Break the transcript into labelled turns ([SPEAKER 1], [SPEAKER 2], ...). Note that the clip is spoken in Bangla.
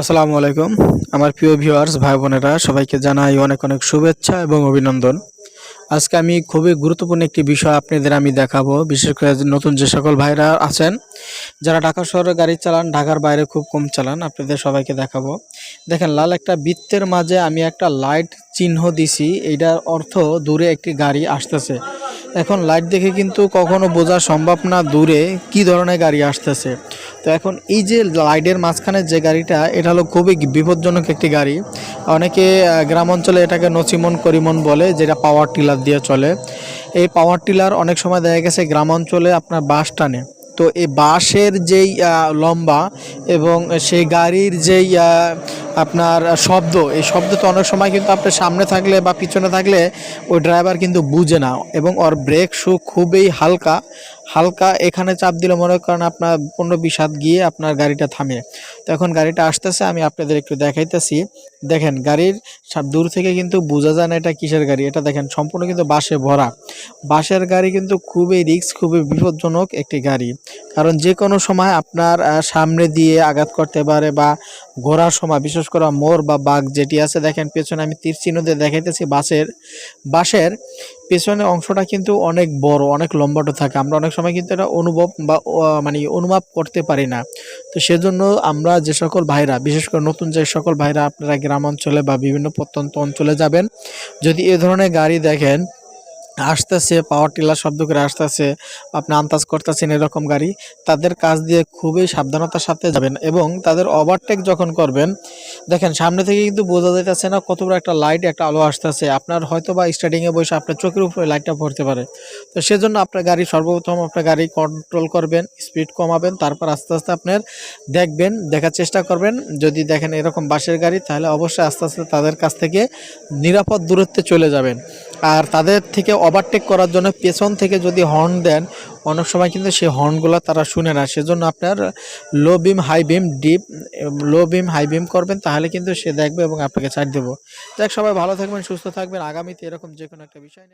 [SPEAKER 1] আসসালামু আলাইকুম। আমার প্রিয় ভিউয়ার্স, ভাই বোনেরা, সবাইকে জানাই অনেক অনেক শুভেচ্ছা এবং অভিনন্দন। আজকে আমি খুবই গুরুত্বপূর্ণ একটি বিষয় আপনাদের আমি দেখাবো। বিশেষ করে নতুন যে সকল ভাইরা আছেন, যারা ঢাকা শহরে গাড়ি চালান, ঢাকার বাইরে খুব কম চালান, আপনাদের সবাইকে দেখাবো। দেখেন, লাল একটা বৃত্তের মাঝে আমি একটা লাইট চিহ্ন দিছি। এইটার অর্থ দূরে একটি গাড়ি আসতেছে। এখন লাইট দেখে কিন্তু কখনো বোঝা সম্ভব না দূরে কি ধরনের গাড়ি আসতেছে। তো এখন এই যে লাইটের মাঝখানে যে গাড়িটা, এটা হলো খুবই বিপজ্জনক একটি গাড়ি। অনেকে গ্রাম অঞ্চলে এটাকে নচিমন করিমন বলে, যেটা পাওয়ার টিলার দিয়ে চলে। এই পাওয়ার টিলার অনেক সময় দেখা গেছে গ্রাম অঞ্চলে আপনার বাস টানে। তো এই বাসের যেই লম্বা এবং সেই গাড়ির যেই আপনার শব্দ, এই শব্দ তো অনেক সময় কিন্তু আপনার সামনে থাকলে বা পিছনে থাকলে ওই ড্রাইভার কিন্তু বুঝে না এবং ওর ব্রেক শু খুবই হালকা। হালকা এখানে চাপ দিলে মনে করেন আপনার পনেরো বিশ হাত গিয়ে আপনার গাড়িটা থামে। তো এখন গাড়িটা আসতেছে, আমি আপনাদের একটু দেখাইতেছি। দেখেন গাড়ির দূর থেকে কিন্তু বোঝা যায় না এটা কিসের গাড়ি। এটা দেখেন সম্পূর্ণ কিন্তু বাসে ভরা। বাসের গাড়ি কিন্তু খুবই রিক্স খুবই বিপজ্জনক একটি গাড়ি। কারণ যে কোনো সময় আপনার সামনে দিয়ে আঘাত করতে পারে বা ঘোরার সময়, বিশেষ করে মোড় বা বাঘ যেটি আছে, দেখেন পেছনে আমি তীর চিহ্ন দিয়ে দেখাইতেছি বাসের বাসের পেছনের অংশটা কিন্তু অনেক বড়, অনেক লম্বাটো থাকে। আমরা অনেক সময় কিন্তু এটা অনুভব বা মানে অনুভব করতে পারি না। তো সেজন্য আমরা যে সকল ভাইরা, বিশেষ করে নতুন যে সকল ভাইরা আপনারা গ্রাম অঞ্চলে বা বিভিন্ন প্রত্যন্ত অঞ্চলে যাবেন, যদি এ ধরনের গাড়ি দেখেন আসতেছে পাওয়ার টিলার শব্দ করে আসতেছে, আপনি আন্দাজ করতেছেন এরকম গাড়ি, তাদের কাজ দিয়ে খুবই সাবধানতার সাথে যাবেন এবং তাদের ওভারটেক যখন করবেন, দেখেন সামনে থেকে কিন্তু বোঝা যাইতেছে না কত বড় একটা লাইট একটা আলো আসতেছে। আপনার হয়তো বা স্টার্টিংয়ে বসে আপনার চোখের উপরে লাইটটা পড়তে পারে। তো সেজন্য আপনার গাড়ি সর্বপ্রথম আপনার গাড়ি কন্ট্রোল করবেন স্পিড কমাবেন, তারপর আস্তে আস্তে আপনার দেখবেন, দেখার চেষ্টা করবেন। যদি দেখেন এরকম বাসের গাড়ি, তাহলে অবশ্যই আস্তে আস্তে তাদের কাছ থেকে নিরাপদ দূরত্বে চলে যাবেন। আর তাদের থেকে ওভারটেক করার জন্য পেছন থেকে যদি হর্ন দেন, অনেক সময় কিন্তু সেই হর্নগুলো তারা শুনে না। সেজন্য আপনার low beam high beam dip low beam high beam করবেন, তাহলে কিন্তু সে দেখবে এবং আপনাকে ছাড় দেবো। যাক, সবাই ভালো থাকবেন, সুস্থ থাকবেন। আগামীতে এরকম যে কোনো একটা বিষয়